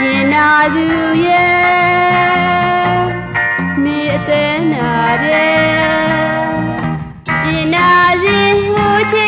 ကျင်နာသူရဲ့မိအသေးနာတဲ့ကျင်နာစီဟူချင်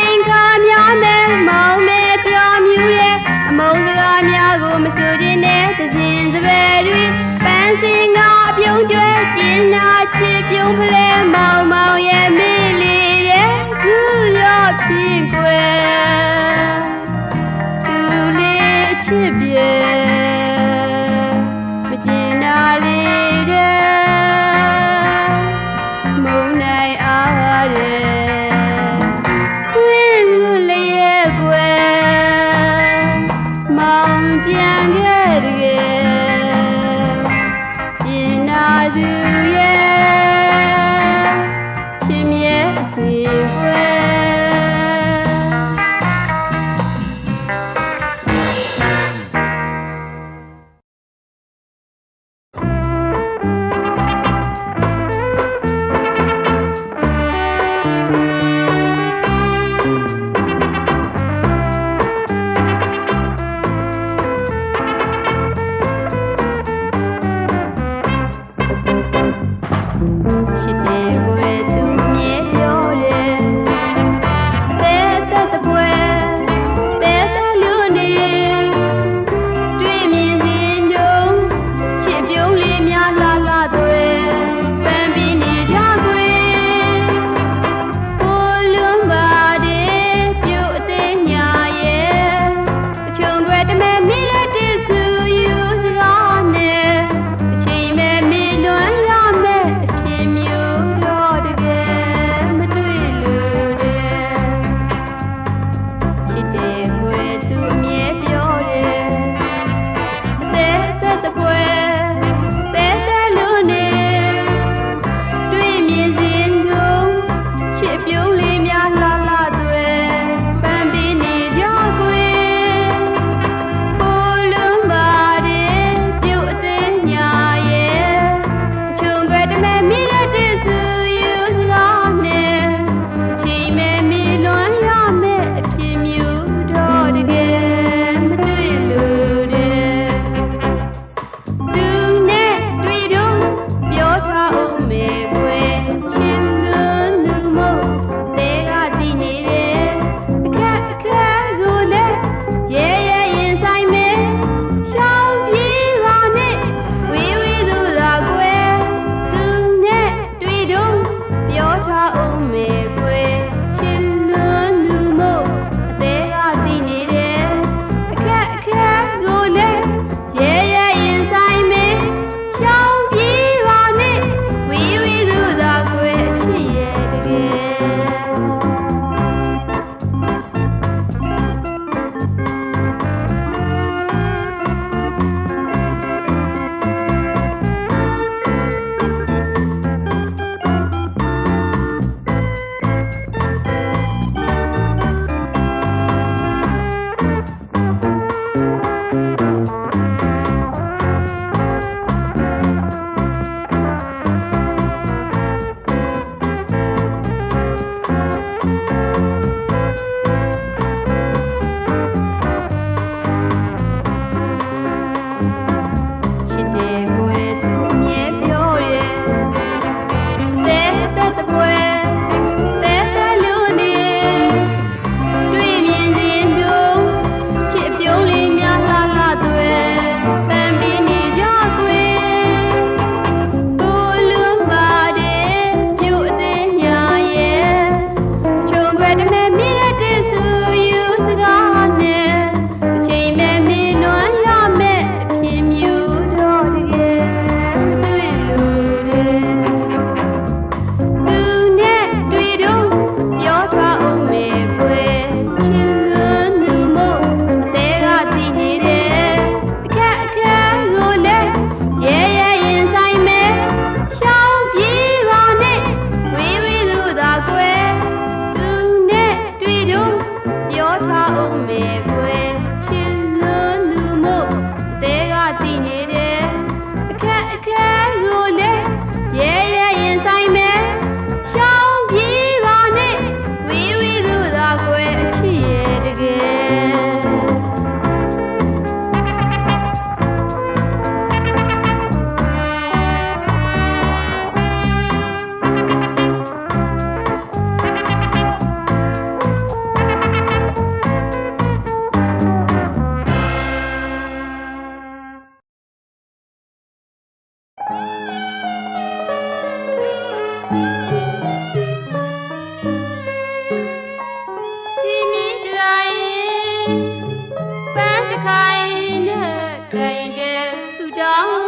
ပန်းတခိုင်နဲ့တိုင်တဲ့ဆူတောင်း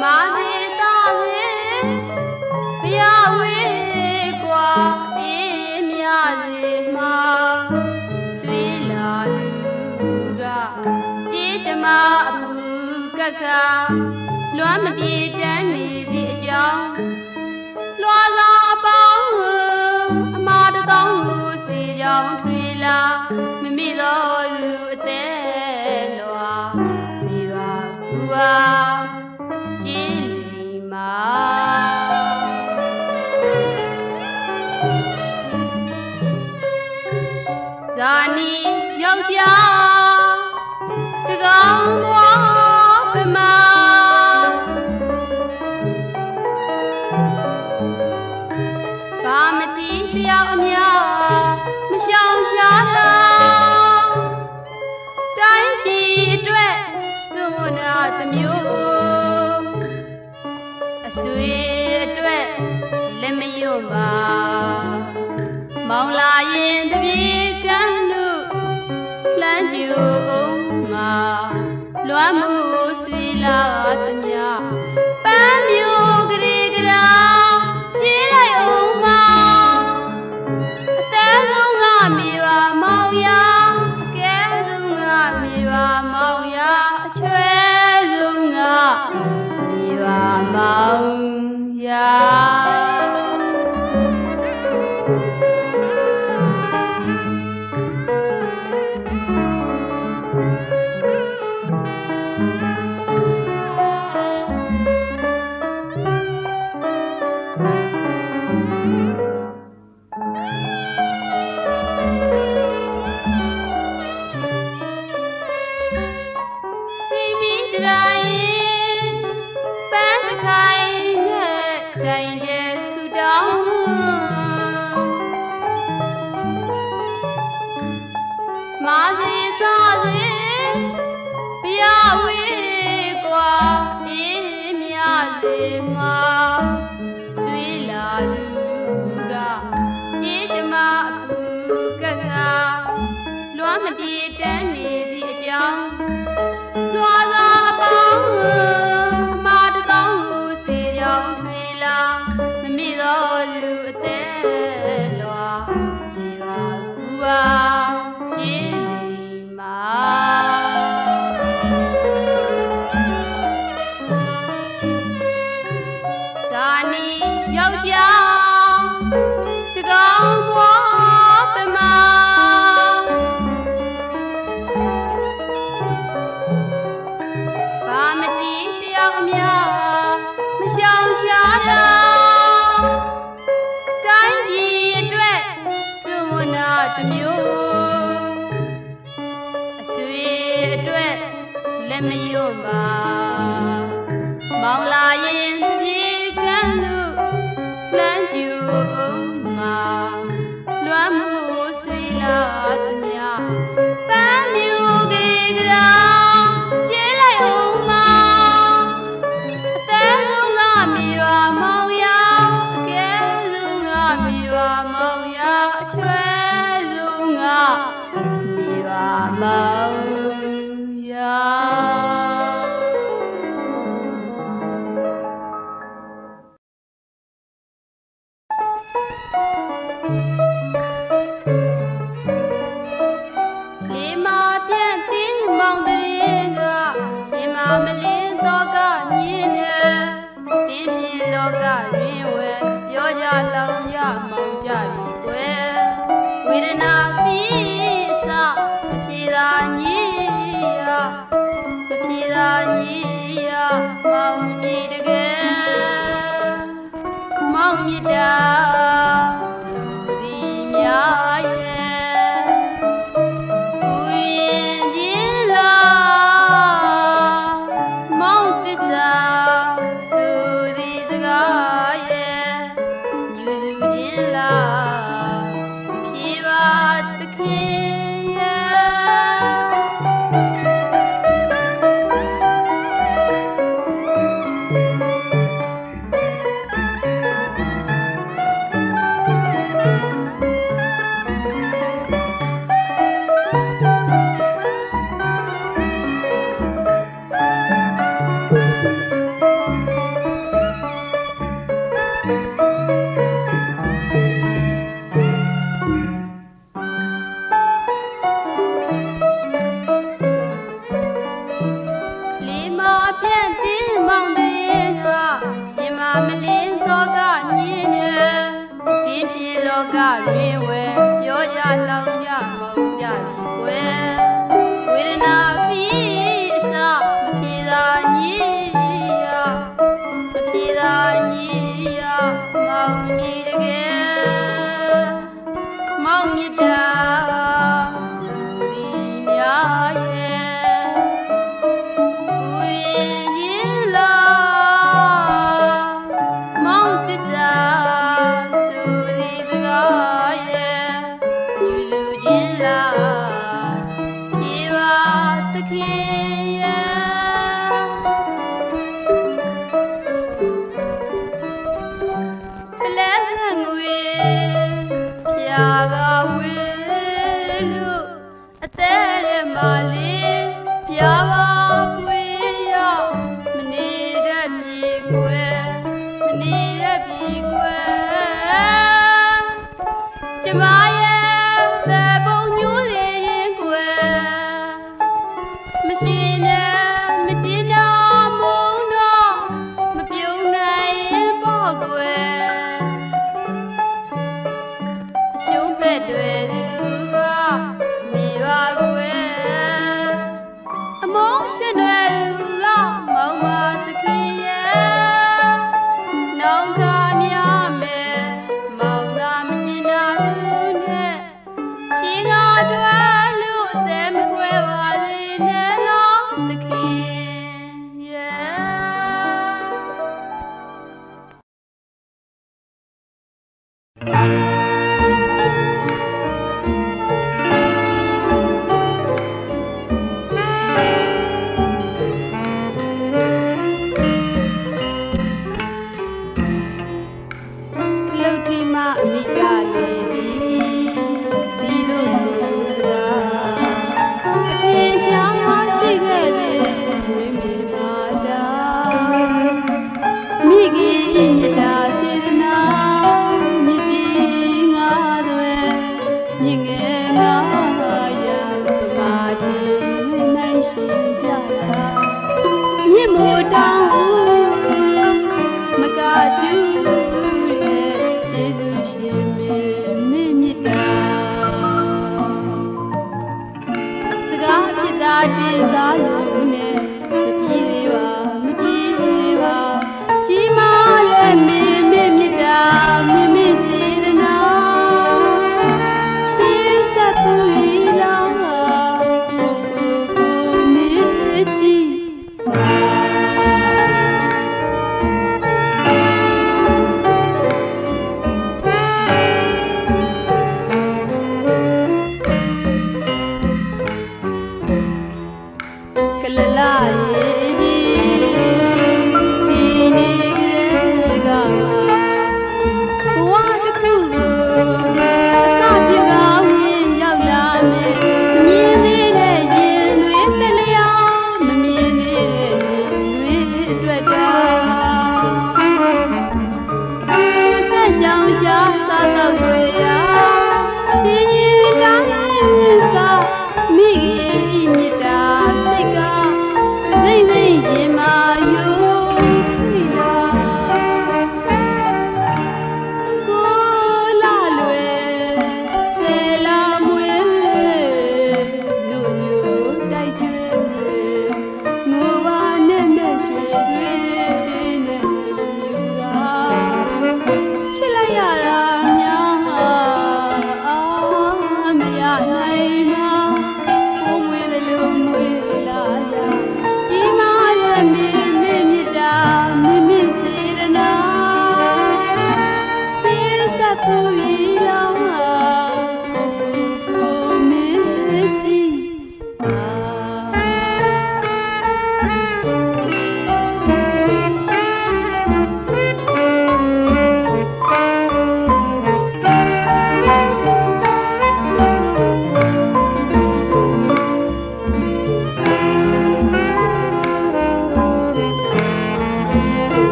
မာစီတာလေမရဝေးကွာအေးမြစီမှာဆွေလာလူကကြည်တမအမှုကကလွမ်းမပြေတန်းနေသည့်အကြောင်း မိသောသူအသက်လွာစီပါကူပါကြည်လီမာဇာနီယောက်ျားတကောင်းသော Mama. Yeah. ပြည်လောကတွင်ဝယ်ပြောကြလော Thank you.